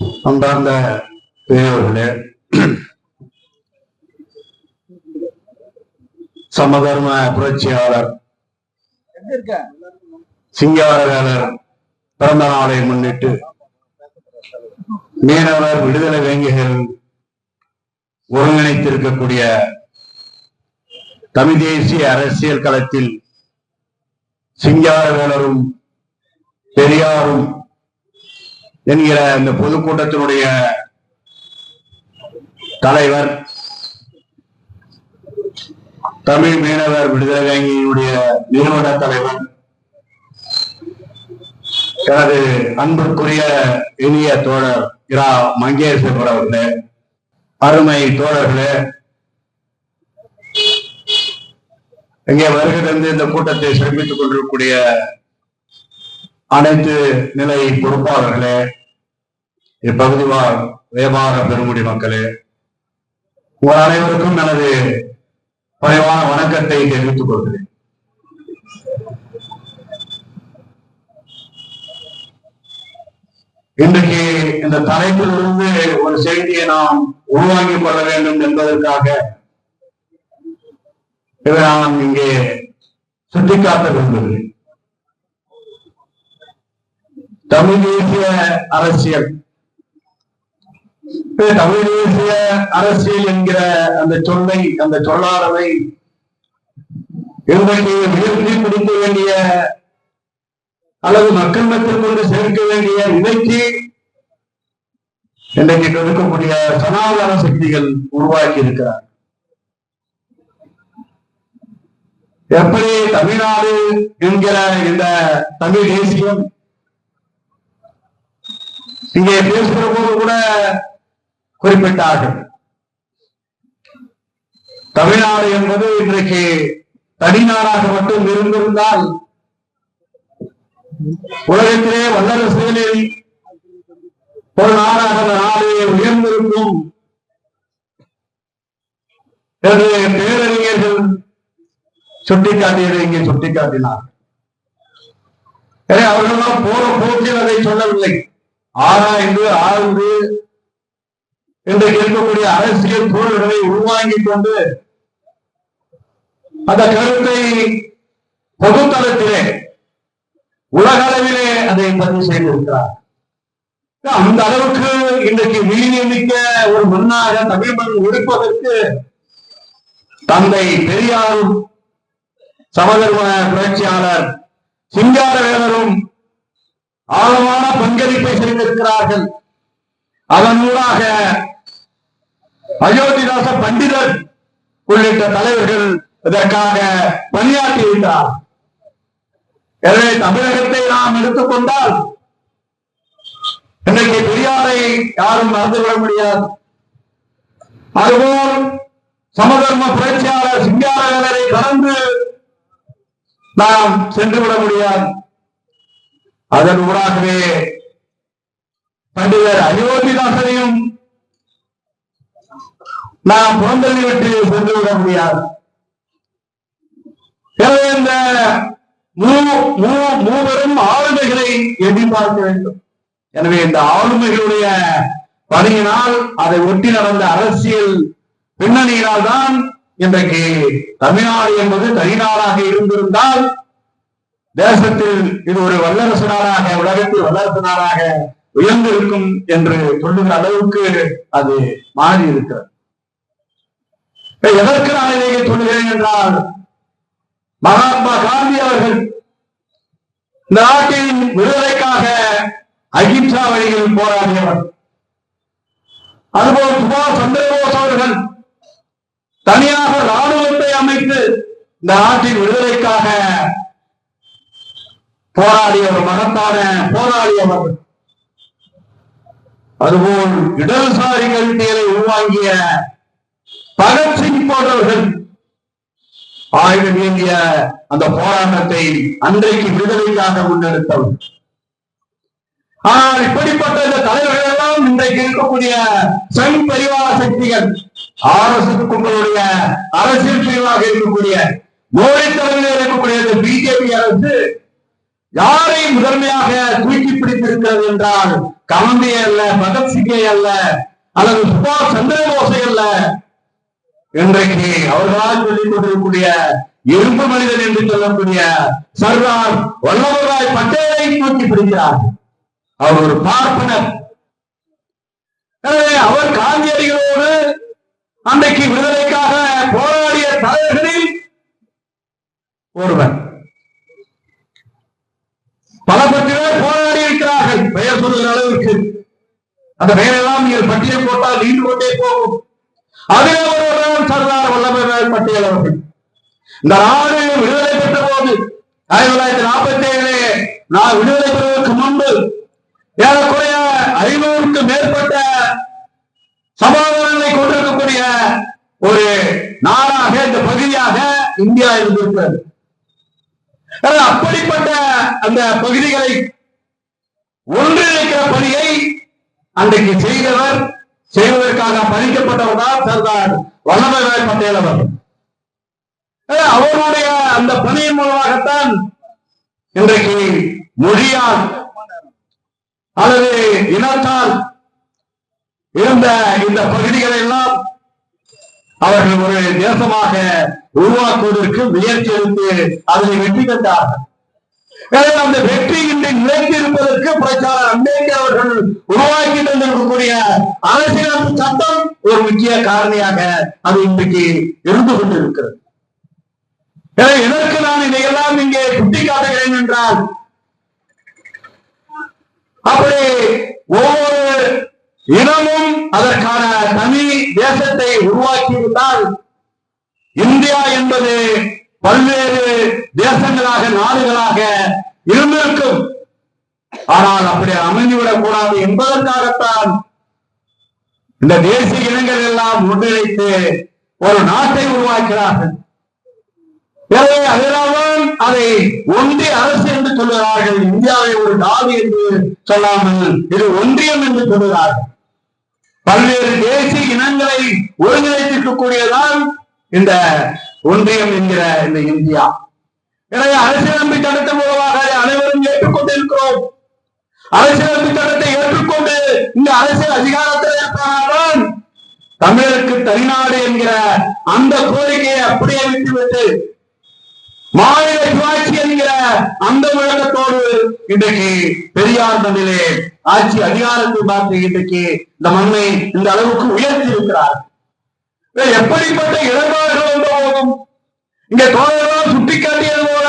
அன்பார்ந்த பெரியவர்களே சமதர்ம புரட்சியாளர் சிங்காரவேலர் பிறந்த நாளை முன்னிட்டு மீனவர் விடுதலை வேங்கிகள் ஒருங்கிணைத்திருக்கக்கூடிய தமிழ் தேசிய அரசியல் களத்தில் சிங்காரவேலரும் பெரியாரும் என்கிற இந்த பொதுக்கூட்டத்தினுடைய தலைவர் தமிழ் மீனவர் விடுதலை வங்கியினுடைய நிறுவன தலைவர் எனது அன்புக்குரிய இனிய தோழர் இரா மங்கேஸ்வரர் அவர்களே அருமை தோழர்களே இங்கே வருகிறது இந்த கூட்டத்தை சிரமித்துக் கொண்டிருக்கக்கூடிய அனைத்து நிலை பொறுப்பாளர்களே இப்பகுதி வியாபார பெருமுடி மக்களே உங்கள் அனைவருக்கும் எனது குறைவான வணக்கத்தை தெரிவித்துக் கொள்கிறேன். இன்றைக்கு இந்த தலைப்பிலிருந்து ஒரு செய்தியை நாம் உருவாக்கிக் கொள்ள வேண்டும் என்பதற்காக இதை நான் இங்கே சுட்டிக்காட்ட விரும்புகிறேன். தமிழ் தேசிய அரசியல் தமிழ் தேசிய அரசியல் என்கிற அந்த சொல்லை அந்த சொல்லாடலை இன்றைக்கு உயர்த்தி பிடிக்க வேண்டிய அல்லது மக்கள் மத்தியில் கொண்டு சேர்க்க வேண்டிய நிலைக்கு இன்றைக்கு இருக்கக்கூடிய சனாதன சக்திகள் உருவாக்கி இருக்கிறார் எப்படி தமிழ்நாடு என்கிற இந்த தமிழ் தேசியம் இங்கே பேசுகிற போது கூட குறிப்பிட்டார்கள் தமிழ்நாடு என்பது இன்றைக்கு தனிநாடாக மட்டும் இருந்திருந்தால் உலகத்திலே வல்லரசுகளில் ஒரு நாடாக அந்த நாடு உயர்ந்திருக்கும். என்று பேரறிஞர்கள் சுட்டிக்காட்டியதை இங்கே சுட்டிக்காட்டினார். எனவே அவர்களெல்லாம் போற போக்கில் அதை சொல்லவில்லை. ஆராய்ந்து ஆழ்ந்து இன்றைக்கு இருக்கக்கூடிய அரசியல் சூழல்களை உருவாங்கிக் கொண்டு அந்த கருத்தை பொதுத்தளத்திலே உலக அளவிலே அதை பதிவு செய்திருக்கிறார். அந்த அளவுக்கு இன்றைக்கு வீரியமிக்க ஒரு மண்ணாக தமிழ் மண் இருப்பதற்கு தந்தை பெரியாரும் சமதர்ம புரட்சியாளர் சிங்காரவேலரும் ஆழமான பங்களிப்பை செய்திருக்கிறார்கள். அதன் ஊடாக அயோத்திதாச பண்டிதர் உள்ளிட்ட தலைவர்கள் இதற்காக பணியாற்றி எனவே தமிழகத்தை நாம் எடுத்துக்கொண்டால் இன்றைக்கு பெரியாரை யாரும் மறந்துவிட முடியாது. அதுபோல் சமதர்ம புரட்சியாளர் சிங்காரவேலரை கடந்து நாம் சென்றுவிட முடியாது. அதன் ஊடாகவே பண்டிதர் அயோத்திதாசனையும் நாம் புறந்தள்ளி விட்டு சென்று விட முடியாது. எனவே இந்த மூ- மூவரும் ஆளுமைகளை எண்ணி பார்க்க வேண்டும். எனவே இந்த ஆளுமைகளுடைய பணியினால் அதை ஒட்டி நடந்த அரசியல் பின்னணியினால் தான் இன்றைக்கு தமிழ்நாடு என்பது தனிநாடாக இருந்திருந்தால் தேசத்தில் இது ஒரு வல்லரசு நாடாக உலகத்தில் வல்லரசு நாடாக உயர்ந்திருக்கும் என்று சொல்லுகிற அளவுக்கு அது மாறி இருக்கிறது எதற்கு நான் இதை சொல்கிறேன் என்றால் மகாத்மா காந்தி அவர்கள் இந்த நாட்டின் விடுதலைக்காக அகிம்சா வழிகளில் போராடியவர். அதுபோல் சுபாஷ் சந்திரபோஸ் அவர்கள் தனியாக ராணுவத்தை அமைத்து இந்த நாட்டின் விடுதலைக்காக போராடியவர் மகத்தான போராடியவர். அதுபோல் இடதுசாரி கருத்தியலை உருவாங்கிய பகத்சிங் போன்றவர்கள். ஆயுதம் ஏந்திய அந்த போராட்டத்தை அன்றைக்கு விடுதலைக்காக முன்னெடுத்தவர். ஆனால் இப்படிப்பட்ட இந்த தலைவர்கள் எல்லாம் இன்றைக்கு இருக்கக்கூடிய சங் பரிவார சக்திகள் ஆர் எஸ் கும்பலுடைய அரசியல் பிரிவாக இருக்கக்கூடிய மோடி தலைமையில் இருக்கக்கூடிய இந்த பிஜேபி அரசு யாரை முதன்மையாக தூக்கி பிடித்திருக்கிறது என்றால் காந்தி அல்ல பகத்சிங்கை அல்ல அல்லது சுபாஷ் சந்திரபோஸை அல்ல இன்றைக்கு அவர்களால் சொல்லிக் கொண்டிருக்கக்கூடிய இரும்பு மனிதன் என்று சொல்லக்கூடிய சர்தார் வல்லவராய் பட்டேலை தூக்கி பிடிக்கிறார். அவர் ஒரு பார்ப்பனர். எனவே அவர் காந்தியடிகளோடு அன்றைக்கு விடுதலைக்காக போராடிய தலைவர்களில் ஒருவர். பல பத்து போராடி இருக்கிறார்கள். பெயர் சொல்லுகிற அளவிற்கு அந்த பெயரெல்லாம் நீங்கள் பட்டியல் போட்டால் நீண்டு கொண்டே போகும். அதில் சர்தார் வல்லபாய் பட்டேல் அவர்கள் இந்த நாடு விடுதலை பெற்ற போது ஆயிரத்தி தொள்ளாயிரத்தி நாற்பத்தி ஏழு நான் விடுதலை பெறுவதற்கு முன்பு ஏறக்குறைய ஐநூறுக்கு மேற்பட்ட சமாதானங்களை கொண்டிருக்கக்கூடிய ஒரு நாடாக இந்த பகுதியாக இந்தியா இருந்திருக்கிறது. அப்படிப்பட்ட அந்த பகுதிகளை ஒன்றிணைக்கிற பணியை அன்றைக்கு செய்தவர் செய்வதற்காக பணிக்கப்பட்டவர் தான் சர்தார் வல்லபாய் பட்டேல் அவர். அவருடைய அந்த பணியின் மூலமாகத்தான் இன்றைக்கு மொழியால் அல்லது இனத்தால் இருந்த இந்த பகுதிகளை எல்லாம் அவர்கள் ஒரு தேசமாக உருவாக்குவதற்கு முயற்சி எடுத்து அதனை வெற்றி கண்டார்கள் அந்த வெற்றி இன்று நிலைத்து இருப்பதற்கு அம்பேத்கர் அவர்கள் உருவாக்கி தந்திருக்கக்கூடிய அரசியலமைப்பு சட்டம் ஒரு முக்கிய காரணியாக அது இன்றைக்கு இருந்து கொண்டிருக்கிறது. எனவே எதற்கு நான் இதையெல்லாம் இங்கே சுட்டிக்காட்டுகிறேன் என்றால் அப்படி ஒவ்வொரு இனமும் அதற்கான தனி தேசத்தை உருவாக்கிவிட்டால் இந்தியா என்பது பல்வேறு தேசங்களாக நாடுகளாக இருந்திருக்கும். ஆனால் அப்படி அமைந்துவிடக் கூடாது என்பதற்காகத்தான் இந்த தேசிய இனங்கள் எல்லாம் ஒன்றிணைத்து ஒரு நாட்டை உருவாக்கிறார்கள் எனவே அதனால்தான் அதை ஒன்றிய அரசு என்று சொல்கிறார்கள் இந்தியாவை ஒரு நாடு என்று சொல்லாமல் இது ஒன்றியம் என்று சொல்கிறார்கள் பல்வேறு தேசிய இனங்களை ஒருங்கிணைத்திருக்கக்கூடியதான் இந்த ஒன்றியம் என்கிற இந்த இந்தியா. எனவே அரசியலமைப்பு சட்டத்தின் மூலமாக அனைவரும் ஏற்றுக்கொண்டிருக்கிறோம். அரசியல் அதிகாரத்தை ஏற்றுக்கொண்டு இந்த அரசியல் அதிகாரத்தில் இருப்பதால்தான் தமிழருக்கு தனிநாடு என்கிற அந்த கோரிக்கையை அப்படியே விட்டுவிட்டு மாநில சுயாட்சி என்கிற அந்த முழக்கத்தோடு இன்றைக்கு பெரியார் மண்ணிலே ஆட்சி அதிகாரத்தை பார்த்து இன்றைக்கு இந்த மண்ணை இந்த அளவுக்கு உயர்த்தி இருக்கிறார் எப்படிப்பட்ட இளைஞர்கள் வந்த போதும் இங்க தோழர்களால் சுட்டிக்காட்டியது போல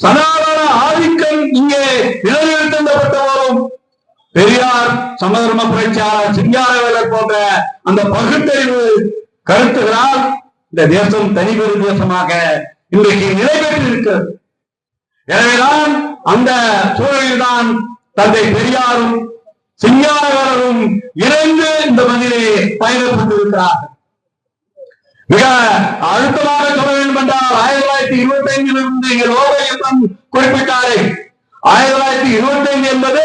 சனாதன ஆதிக்கம் இங்கே நிலைநிறுத்தப்பட்ட போதும் பெரியார் சமதர்ம புரட்சியாளர் சிங்காரவேலர் போன்ற அந்த பகுத்தறிவு கருத்துகளால் இந்த தேசம் தனிபெரும் தேசமாக இன்றைக்கு நிலை பெற்றிருக்கிறது எனவேதான் அந்த சூழலில்தான் தந்தை பெரியாரும் சிங்காரவேலரும் இணைந்து இந்த மண்ணிலே பயணப்பட்டிருக்கிறார்கள். மிக அழுத்தமாக சொல்ல வேண்டும் என்றால் ஆயிரத்தி தொள்ளாயிரத்தி இருபத்தி ஐந்தில் இருந்து இங்கே லோகயுத்தம் குறிப்பிட்டாரே ஆயிரத்தி தொள்ளாயிரத்தி இருபத்தி ஐந்து என்பது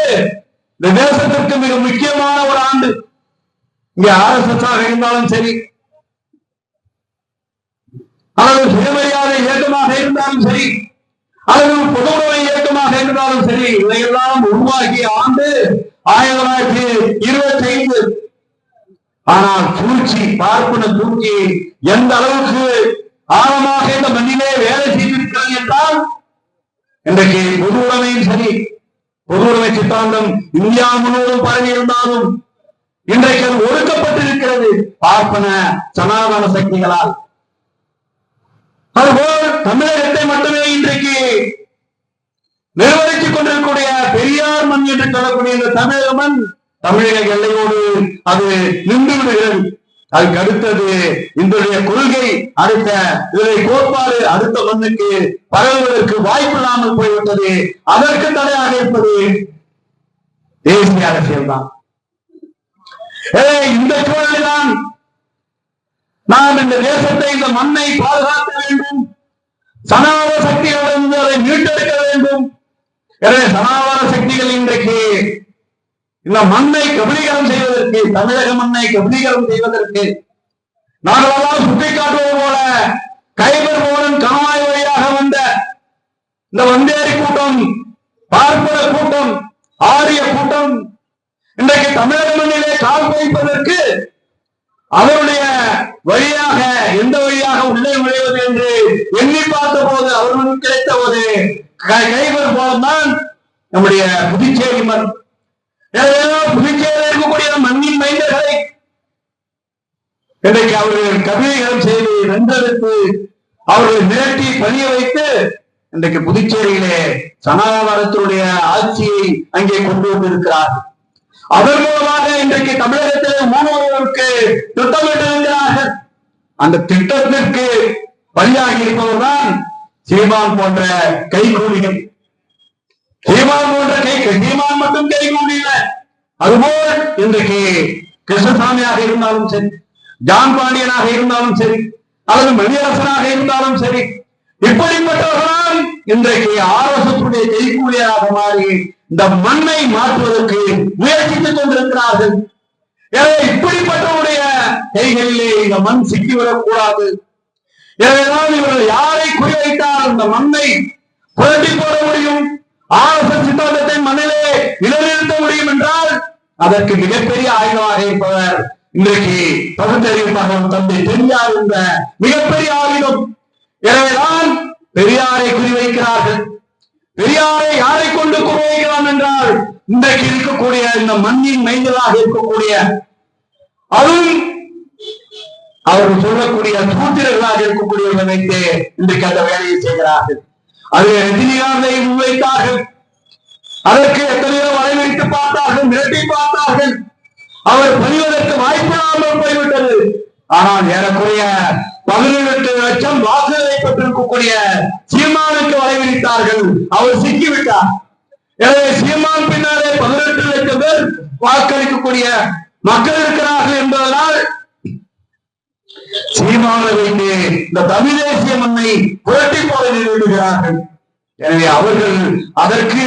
இந்த தேசத்திற்கு மிக முக்கியமான ஒரு ஆண்டு. இங்கே ஆர் எஸ் எஸ் ஆக இருந்தாலும் சரி அல்லது சுயமரியாதை இயக்கமாக இருந்தாலும் சரி அல்லது பொதுவுடைமை இயக்கமாக இருந்தாலும் சரி இதையெல்லாம் உருவாக்கிய ஆண்டு ஆயிரத்தி தொள்ளாயிரத்தி இருபத்தி ஐந்து ஆனால் சூழ்ச்சி பார்ப்பன தூக்கி எந்த அளவுக்கு ஆழமாக இந்த மண்ணிலே வேலை செய்திருக்கிறது என்றால் இன்றைக்கு பொது உடைமையும் சரி பொது உடைமை சித்தாந்தம் இந்தியா முழுவதும் பரவி இருந்தாலும் இன்றைக்கு அது ஒடுக்கப்பட்டிருக்கிறது பார்ப்பன சனாதன சக்திகளால். அதுபோல் தமிழகத்தை மட்டுமே இன்றைக்கு நிர்வகித்துக் கொண்டிருக்கக்கூடிய பெரியார் மண் என்று சொல்லக்கூடிய இந்த தமிழக மண் தமிழக எல்லையோடு அது நின்று விடுகிறது அதுக்கு அடுத்தது இன்றைய கொள்கை அடுத்த இதை கோட்பாடு அடுத்த மண்ணுக்கு பரவுவதற்கு வாய்ப்பில்லாமல் போய்விட்டது. அதற்கு தடையாக இருப்பது தேசிய அரசியல் தான் இந்த சூழலில்தான் நாம் இந்த தேசத்தை இந்த மண்ணை பாதுகாக்க வேண்டும். சனாவர சக்திகளிடமிருந்து அதை மீட்டெடுக்க வேண்டும். எனவே சனாதன சக்திகள் இன்றைக்கு இந்த மண்ணை கபலீகரம் செய்வதற்கு தமிழக மண்ணை கபலீகரம் செய்வதற்கு நாங்களெல்லாம் சுட்டிக்காட்டுவது போல கைபர் மோகன் கணவாய் வழியாக வந்த இந்த வந்தேரி கூட்டம் பார்ப்பன கூட்டம் ஆரிய கூட்டம் இன்றைக்கு தமிழக மண்ணிலே கால் வைப்பதற்கு அவருடைய வழியாக எந்த வழியாக உள்ளே நுழைவது என்று எண்ணி பார்த்த போது அவர்களுக்கு கிடைத்த ஒரு கைவர் போலதான் நம்முடைய புதுச்சேரி மன் புதுச்சேரியில் இருக்கக்கூடிய மண்ணின் மைந்தர்களை இன்றைக்கு அவர்கள் கவிதைகளும் செய்து வென்றெடுத்து அவர்களை மிரட்டி பணிய வைத்து இன்றைக்கு புதுச்சேரியிலே சனாதனத்தினுடைய ஆட்சியை அங்கே கொண்டு வந்திருக்கிறார் அதன் மூலமாக இன்றைக்கு தமிழகத்திலே மூணவர்களுக்கு திட்டமிட்டிருக்கிறார்கள் அந்த திட்டத்திற்கு பலியாகி இருப்பவர்தான் சீமான் போன்ற கைகூலிகள். சீமான் போன்ற கை சீமான் மட்டும் கைகூலி இல்லை அதுபோல் இன்றைக்கு கிருஷ்ணசாமியாக இருந்தாலும் சரி ஜான் பாண்டியனாக இருந்தாலும் சரி அல்லது மணியரசனாக இருந்தாலும் சரி இப்படிப்பட்டவர்களால் இன்றைக்கு ஆரோசத்துடைய உடைய மாறி இந்த மண்ணை மாற்றுவதற்கு முயற்சித்துக் கொண்டிருக்கிறார்கள். எனவே இப்படிப்பட்டவருடைய கைகளிலே இந்த மண் சிக்கிவிடக் கூடாது எனவேதான் இவர்கள் யாரை குறிவைத்தால் இந்த மண்ணை புரட்டி போட முடியும்? ஆர்எஸ்எஸ் சித்தாந்த மண்ணிலே நிலைநிறுத்த முடியும் என்றால் அதற்கு மிகப்பெரிய ஆயுதமாக இருப்பவர் இன்றைக்கு பகுத்தறிவு தந்தை பெரியார் என்ற மிகப்பெரிய ஆயுதம். எனவேதான் பெரியாரை குறிவைக்கிறார்கள். பெரியாரை யாரை கொண்டு குறிவைக்கலாம் என்றால் இன்றைக்கு இருக்கக்கூடிய இந்த மண்ணின் மைந்தலாக இருக்கக்கூடிய அதுவும் அவர்கள் சொல்லக்கூடிய சூத்திரர்களாக இருக்கக்கூடியவர்கள் வைத்து இன்றைக்கு அந்த வேலையை செய்கிறார்கள். அது ரஜினிகாந்தை முன்வைத்தார்கள். அதற்கு எத்தனையோ வரைவைத்து பார்த்தார்கள் மிரட்டி பார்த்தார்கள். அவர் பணிவதற்கு வாய்ப்பில்லாமல் போய்விட்டது. ஆனால் ஏறக்குறைய பதினெட்டு லட்சம் வாக்குகளை பெற்றிருக்கக்கூடிய சீமானுக்கு வரைவித்தார்கள் அவர் சிக்கிவிட்டார். எனவே சீமான் பின்னாலே பதினெட்டு லட்சம் பேர் வாக்களிக்கக்கூடிய மக்கள் இருக்கிறார்கள் என்பதனால் சீமானை வைத்து இந்த தமிழ் தேசிய மண்ணை புரட்டி போட நிறுவுகிறார்கள் எனவே அவர்கள் அதற்கு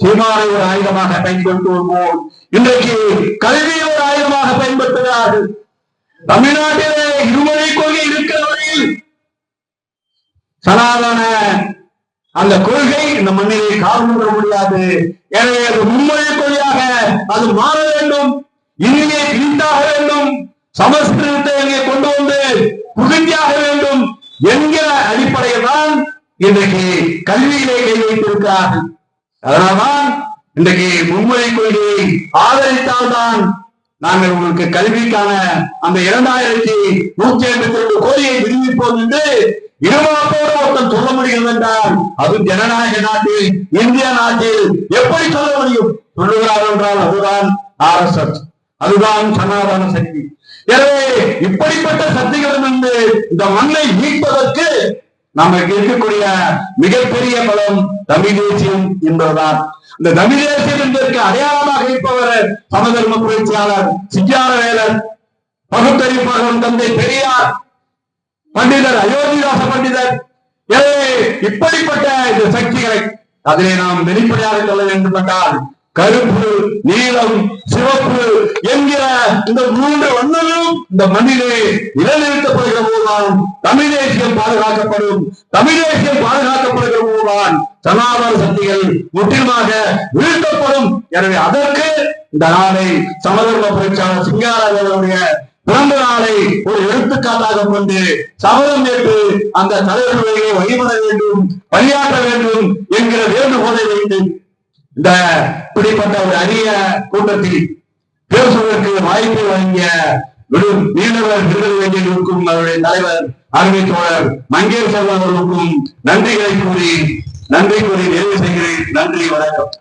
சீமானை ஒரு ஆயுதமாக பயன்படுத்தி வருவோம். இன்றைக்கு கல்வியை ஒரு ஆயுதமாக பயன்படுத்துகிறார்கள். தமிழ்நாட்டிலே இருமொழி கொள்கை இருக்கிற சனாதன அந்த கொள்கை இந்த மண்ணிலே காரணம் முடியாது. எனவே அது மும்மொழி கொள்கையாக அது மாற வேண்டும். இனிமே பிரித்தாக வேண்டும். சமஸ்கிருதத்தை இங்கே கொண்டு வந்து புகுந்தியாக வேண்டும் என்கிற அடிப்படையில் தான் இன்றைக்கு கல்வியிலே கை வைத்திருக்கிறார்கள். அதனால்தான் இன்றைக்கு மும்மொழி கொள்கையை ஆதரித்தால்தான் நாங்கள் உங்களுக்கு கல்விக்கான அந்த இரண்டாயிரத்தி நூற்றி ஐம்பத்தி ரெண்டு கோடியை விடுவிப்போம் என்று இருமாப்போடு ஒருத்தன் சொல்ல முடிகிறது என்றால் அது ஜனநாயக நாட்டில் இந்திய நாட்டில் எப்படி சொல்ல முடியும்? சொல்லுகிறார் என்றால் அதுதான் ஆர்எஸ்எஸ் அதுதான் சனாதன சக்தி. எனவே இப்படிப்பட்ட சக்திகளிலிருந்து இந்த மண்ணை மீட்பதற்கு நமக்கு இருக்கக்கூடிய மிகப்பெரிய பலம் தமிழ் தேசியம் என்பதுதான். இந்த தமிழ் தேசியம் என்பதற்கு அடையாளமாக இருப்பவர் சமதர்ம புரட்சியாளர் சிங்காரவேலர் பகுத்தறிப்பகம் தந்தை பெரியார் பண்டிதர் அயோத்திதாச பண்டிதர். எனவே இப்படிப்பட்ட இந்த சக்திகளை அதிலே நாம் வெளிப்படையாக சொல்ல வேண்டும் என்றால் கருப்பு நீளம் சிவப்பு என்கிற இந்த மூன்று வண்ணங்களும் இந்த மண்ணிலே நிலைநிறுத்தப்படுகிற போதுதான் தமிழ் தேசியம் பாதுகாக்கப்படும். தமிழ் தேசியம் பாதுகாக்கப்படுகிற போதுதான் சனாதன சக்திகள் முற்றிலுமாக வீழ்த்தப்படும். எனவே அதற்கு இந்த நாளை சமதர்ம புரட்சியாளர் சிங்காரவருடைய பிறந்த நாளை ஒரு எடுத்துக்காட்டாக கொண்டு சபதம் ஏற்று அந்த தலைவர்களை வழிபட வேண்டும் பணியாற்ற வேண்டும் என்கிற வேண்டுகோளை வைத்து இந்த இப்படிப்பட்ட ஒரு அரிய கூட்டத்தில் பேசுவதற்கு வாய்ப்பு வழங்கிய மீனவர் விருதுகளை இருக்கும் அவருடைய தலைவர் அருமை தோழர் மங்கேல் சர்வா அவர்களுக்கும் நன்றிகளை கூறி நன்றி கூறி நிறைவு செய்கிறேன். நன்றி வணக்கம்.